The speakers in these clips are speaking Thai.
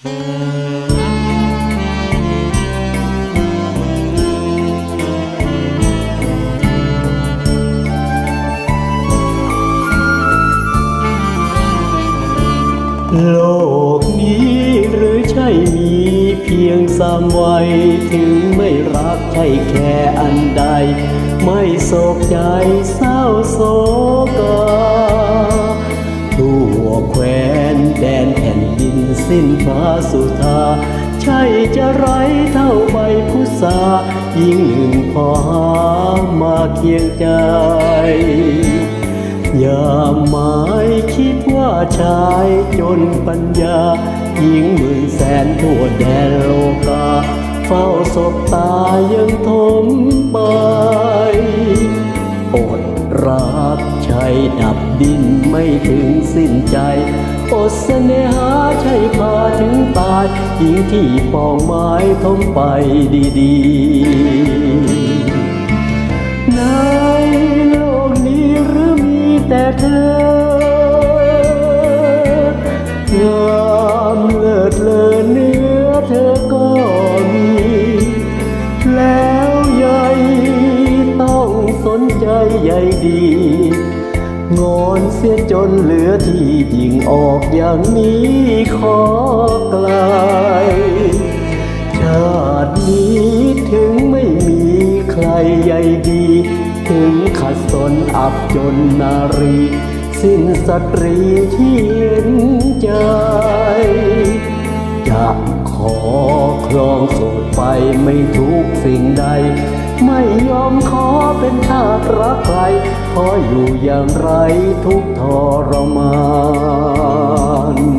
โลกนี้หรือใช่มีเพียงสามวัย ถึงไม่รักใช่แค่อันใด ไม่โศกใจเศร้าโศกา สิ้นฟ้าสุธาใช่จะไรเท่าใบพุทรายิ่งหนึ่งพอหามาเคียงใจอย่าหมายคิดว่าชายจนปัญญาหญิงหมื่นแสนทั่วแดนโลกา เฝ้าศพตายังทมไปอดรักชา ดับดินไม่ถึงสิ้นใจอดเสน่หาใช่พาถึงตายหญิงที่ปองไม้ทมไปดีๆ ในโลกนี้หรือมีแต่เธองามเลิศเลอเนื้อเธอก็มี แล้วใยต้องสนใจใยดี งอนเสียจนเหลือที่ยิงออกอย่างนี้ขอไกลชาตินี้ถึงไม่มีใครใยดี ถึงขัดสนอับจนนารี สิ้นสตรีที่เห็นใจ จะขอครองโสดไปไม่ทุกสิ่งใด ไม่ยอมขอเป็นทาสรักใคร ขออยู่อย่างไรทุกทรมาน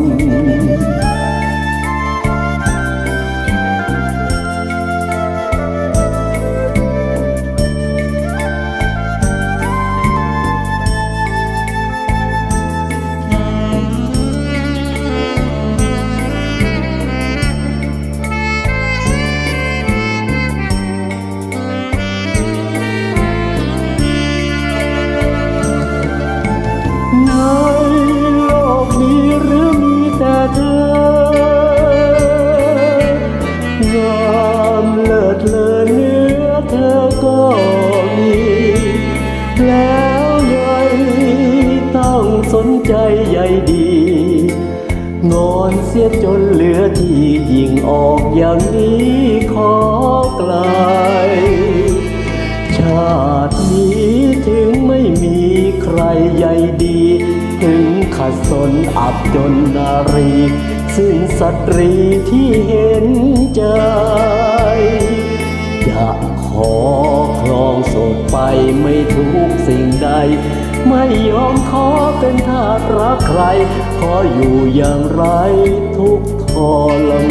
เลิศเลอเนื้อเธอก็มี แล้วใยต้องสนใจใยดี งอนเสียจนเหลือที่ยิงออกอย่างนี้ขอไกลชาตินี้ถึงไม่มีใครใยดี ถึงขัดสนอับจนนารีสิ้นสตรีที่เห็น ไปไม่ทุกสิ่งใด ไม่ยอมขอเป็นทาสรักใคร ขออยู่อย่างไรทุกข์ทรมา